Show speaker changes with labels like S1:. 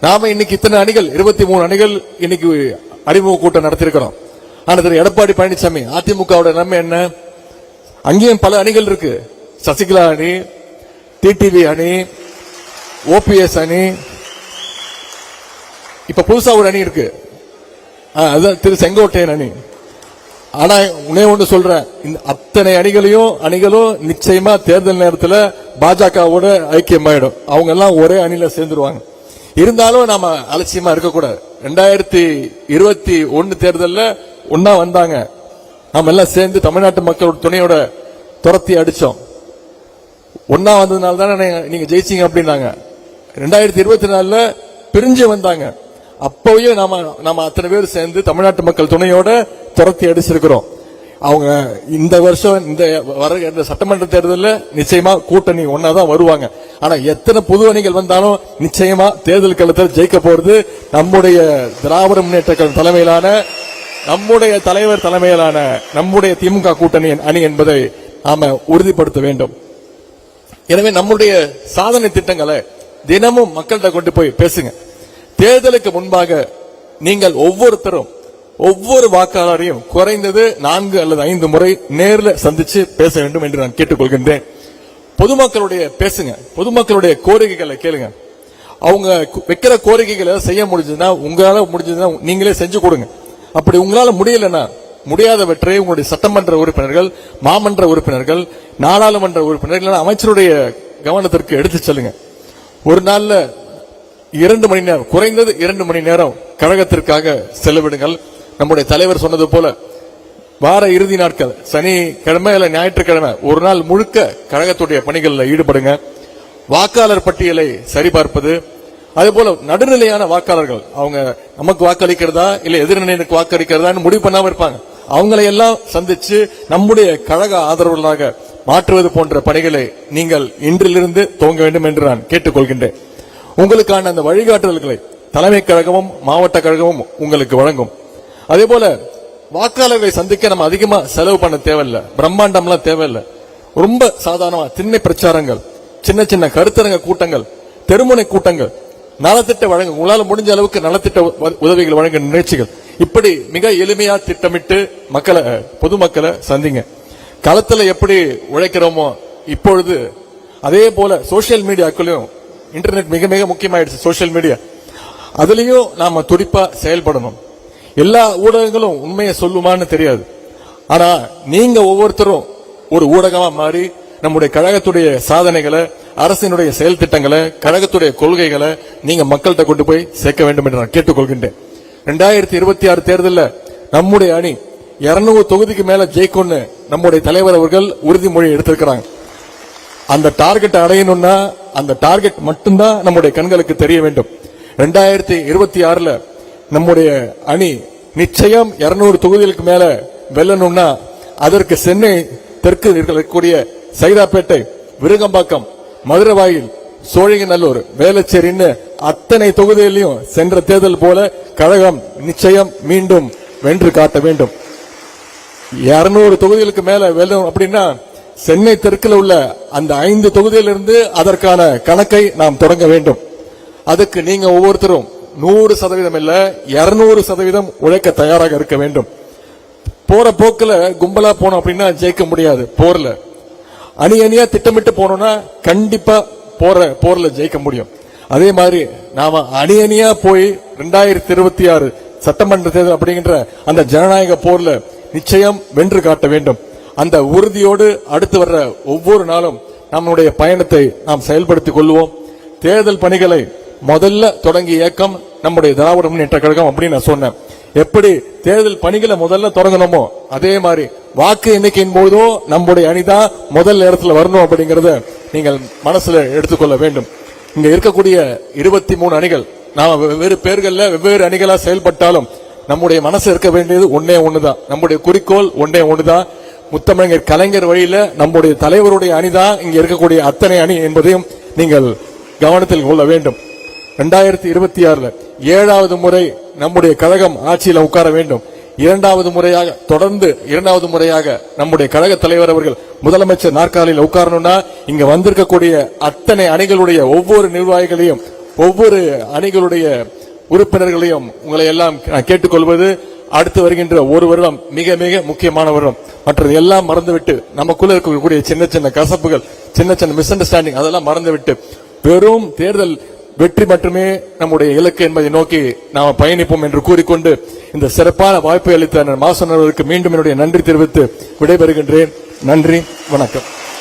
S1: நாம இன்னைக்கு இத்தனை அணிகள் இருபத்தி மூணு அணிகள் இன்னைக்கு அறிமுக கூட்டம் நடத்திருக்கிறோம் ஆனா திரு எடப்பாடி பழனிசாமி அதிமுகவோட நன்மை என்ன? அங்கேயும் பல அணிகள் இருக்கு. சசிகலா அணி டிடிவி அணி ஓபிஎஸ் அணி. இப்ப புதுசா ஒரு அணி இருக்கு. ஆ, அதுதான் திரு செங்கோட்டையன் அணி. ஆனா உன்னே ஒன்று சொல்றேன். இந்த அத்தனை அணிகளையும் அணிகளும் நிச்சயமா தேர்தல் நேரத்தில் பாஜகவோட ஐக்கியமாயிடும். அவங்க எல்லாம் ஒரே அணியில சேர்ந்துருவாங்க. இருந்தாலும் நாம அலட்சியமா இருக்கக்கூடாது. ரெண்டாயிரத்தி இருபத்தி ஒன்னு தேர்தலில் ஒன்னா வந்தாங்க. நாம எல்லாம் சேர்ந்து தமிழ்நாட்டு மக்களோட துணையோட துரத்தி அடிச்சோம். ஒன்னா வந்ததுனால தானே நீங்க- ஜெயிச்சிங்க ஜெயிச்சீங்க அப்படின்னாங்க. ரெண்டாயிரத்தி இருபத்தி நாலுல பிரிஞ்சு வந்தாங்க. அப்பவே நாம நாம அத்தனை பேர் சேர்ந்து தமிழ்நாட்டு மக்கள் துணையோட துரத்தி அடிச்சிருக்கிறோம். அவங்க இந்த வருஷம் இந்த வர இந்த சட்டமன்ற தேர்தலில் நிச்சயமா கூட்டணி ஒன்னா தான் வருவாங்க. ஆனா எத்தனை புது அணிகள் வந்தாலும் நிச்சயமா தேர்தல் களத்தில் ஜெயிக்க போறது நம்முடைய திராவிட முன்னேற்ற கழகம் தலைமையிலான நம்முடைய தலைவர் தலைமையிலான நம்முடைய திமுக கூட்டணி அணி என்பதை நாம உறுதிப்படுத்த வேண்டும். எனவே நம்முடைய சாதனை திட்டங்களை தினமும் மக்கள்கிட்ட கொண்டு போய் பேசுங்க. தேர்தலுக்கு முன்பாக நீங்கள் ஒவ்வொருத்தரும் ஒவ்வொரு வாக்காளரையும் குறைந்தது நான்கு அல்லது ஐந்து முறை நேரில் சந்திச்சு பேச வேண்டும் என்று நான் கேட்டுக்கொள்கின்றேன். பொதுமக்களுடைய பேசுங்க. பொதுமக்களுடைய கோரிக்கைகளை கேளுங்க. அவங்க வைக்கிற கோரிக்கைகளை செய்ய முடிஞ்சதுன்னா உங்களால முடிஞ்சதுன்னா நீங்களே செஞ்சு கொடுங்க. அப்படி உங்களால முடியலன்னா முடியாதவற்றை உங்களுடைய சட்டமன்ற உறுப்பினர்கள் மாமன்ற உறுப்பினர்கள் நாடாளுமன்ற உறுப்பினர்கள் அமைச்சருடைய கவனத்திற்கு எடுத்து செல்லுங்க. ஒரு நாள்ல இரண்டு மணி நேரம் குறைந்தது இரண்டு மணி நேரம் கழகத்திற்காக செலவிடுங்கள். நம்முடைய தலைவர் சொன்னது போல வார இறுதி நாட்கள் சனிக்கிழமை இல்லை ஞாயிற்றுக்கிழமை ஒரு நாள் முழுக்க கழகத்துடைய பணிகளில் ஈடுபடுங்க. வாக்காளர் பட்டியலை சரிபார்ப்பது அதுபோல நடுநிலையான வாக்காளர்கள் அவங்க நமக்கு வாக்களிக்கிறதா இல்லை எதிர்நிலையினருக்கு வாக்களிக்கிறதான்னு முடிவு பண்ணாம இருப்பாங்க. அவங்களை எல்லாம் சந்திச்சு நம்முடைய கழக ஆதரவுகளாக மாற்றுவது போன்ற பணிகளை நீங்கள் இன்றிலிருந்து துவங்க வேண்டும் என்று நான் கேட்டுக்கொள்கின்றேன். உங்களுக்கான அந்த வழிகாட்டுதல்களை தலைமை கழகமும் மாவட்ட கழகமும் உங்களுக்கு வழங்கும். அதே போல வாக்காளர்களை சந்திக்க நம்ம அதிகமா செலவு பண்ண தேவையில்ல. பிரம்மாண்டம்லாம் தேவையில்லை. ரொம்ப சாதாரணமா திண்ணை பிரச்சாரங்கள் சின்ன சின்ன கருத்தரங்க கூட்டங்கள் தெருமுனை கூட்டங்கள் நலத்திட்ட வழங்க உங்களால் முடிஞ்ச அளவுக்கு நலத்திட்ட உ- உதவிகள் வழங்க நிகழ்ச்சிகள். இப்படி மிக எளிமையா திட்டமிட்டு மக்களை பொதுமக்களை சந்திங்க. களத்துல எப்படி உழைக்கிறோமோ இப்பொழுது அதே போல சோசியல் மீடியாக்குள்ளயும் இன்டர்நெட் மிக மிக முக்கியமாயிடுச்சு சோசியல் மீடியா அதுலயும் நாம துடிப்பா செயல்படணும். எல்லா ஊடகங்களும் உண்மையை சொல்லுமான்னு தெரியாது. ஆனா நீங்க ஒவ்வொருத்தரும் ஒரு ஊடகமா மாறி நம்முடைய கழகத்துடைய சாதனைகளை அரசினுடைய செயல் திட்டங்களை கழகத்துடைய கொள்கைகளை நீங்க மக்கள்கிட்ட கொண்டு போய் சேர்க்க வேண்டும் என்று நான் கேட்டுக்கொள்கின்றேன். ரெண்டாயிரத்தி இருபத்தி ஆறு தேர்தலில் நம்முடைய அணி 200 தொகுதிக்கு மேல ஜெயிக்கும்னு நம்முடைய தலைவர் அவர்கள் உறுதிமொழி எடுத்திருக்கிறாங்க. அந்த டார்கெட் அடையணும்னா அந்த டார்கெட் மட்டும்தான் நம்முடைய கண்களுக்கு தெரிய வேண்டும். ரெண்டாயிரத்தி இருபத்தி ஆறுல நம்முடைய அணி நிச்சயம் 200 தொகுதிகளுக்கு மேல வெல்லணும்னா அதற்கு சென்னை தெற்கு இருக்கக்கூடிய சைதாப்பேட்டை விருகம்பாக்கம் மதுரவாயில் சோழிங்கநல்லூர் வேளச்சேரின்னு அத்தனை தொகுதிகளிலும் சென்ற தேர்தல் போல கழகம் நிச்சயம் மீண்டும் வென்று காட்ட வேண்டும். இருநூறு தொகுதிகளுக்கு மேல வெல்லும் அப்படின்னா சென்னை தெற்கில் உள்ள அந்த ஐந்து தொகுதியிலிருந்து அதற்கான கணக்கை நாம் தொடங்க வேண்டும். அதுக்கு நீங்க ஒவ்வொருத்தரும் நூறு சதவீதம் இல்ல இருநூறு சதவீதம் உழைக்க தயாராக இருக்க வேண்டும். போற போக்குல கும்பலா போனோம் அப்படின்னா ஜெயிக்க முடியாது போர்ல. அணி அணியா திட்டமிட்டு போனோம்னா கண்டிப்பா போற போர்ல ஜெயிக்க முடியும். அதே மாதிரி நாம அணி அணியா போய் ரெண்டாயிரத்தி இருபத்தி ஆறு சட்டமன்ற தேர்தல் அப்படிங்கிற அந்த ஜனநாயக போர்ல நிச்சயம் வென்று காட்ட வேண்டும். அந்த உறுதியோடு அடுத்து வர்ற ஒவ்வொரு நாளும் நம்முடைய பயணத்தை நாம் செயல்படுத்திக் கொள்வோம். தேர்தல் பணிகளை முதல்ல தொடங்கிய இயக்கம் நம்முடைய திராவிட முன்னேற்ற கழகம் அப்படின்னு நான் சொன்னேன். எப்படி தேர்தல் பணிகளை முதல்ல தொடங்கணுமோ அதே மாதிரி வாக்கு எண்ணிக்கையின் போதும் நம்முடைய அணிதான் முதல் நேரத்தில் வரணும் அப்படிங்கறத நீங்கள் மனசுல எடுத்துக்கொள்ள வேண்டும். இங்க இருக்கக்கூடிய இருபத்தி மூணு அணிகள் நாம் வெவ்வேறு பேர்கள்ல வெவ்வேறு அணிகளா செயல்பட்டாலும் நம்முடைய மனசு இருக்க வேண்டியது ஒன்னே ஒண்ணுதான். நம்முடைய குறிக்கோள் ஒன்னே ஒண்ணுதான். முத்தமிழர் கலைஞர் வழியில நம்முடைய தலைவருடைய அணிதான் இங்க இருக்கக்கூடிய அத்தனை அணி என்பதையும் நீங்கள் கவனத்தில் கொள்ள வேண்டும். ரெண்டாயிரத்தி இருபத்தி ஆறுல ஏழாவது முறை நம்முடைய கழகம் ஆட்சியில் உட்கார வேண்டும். இரண்டாவது முறையாக தொடர்ந்து இரண்டாவது முறையாக நம்முடைய கழக தலைவர் அவர்கள் முதலமைச்சர் நாற்காலியில் உட்காரணும்னா இங்க வந்திருக்கக்கூடிய அத்தனை அணிகளுடைய ஒவ்வொரு நிர்வாகிகளையும் ஒவ்வொரு அணிகளுடைய உறுப்பினர்களையும் உங்களை எல்லாம் கேட்டுக்கொள்வது அடுத்து வருகின்ற ஒரு வருடம் மிக மிக முக்கியமான வருடம். மற்றது எல்லாம் மறந்துவிட்டு நமக்குள்ள இருக்கக்கூடிய சின்ன சின்ன கசப்புகள் சின்ன சின்ன மிஸ் அண்டர்ஸ்டாண்டிங் அதெல்லாம் மறந்துவிட்டு வெறும் தேர்தல் வெற்றி மட்டுமே நம்முடைய இலக்கு என்பதை நோக்கி நாம் பயணிப்போம் என்று கூறிக்கொண்டு இந்த சிறப்பான வாய்ப்பை அளித்த மாசனர்களுக்கு மீண்டும் என்னுடைய நன்றி தெரிவித்து விடைபெறுகின்றேன். நன்றி வணக்கம்.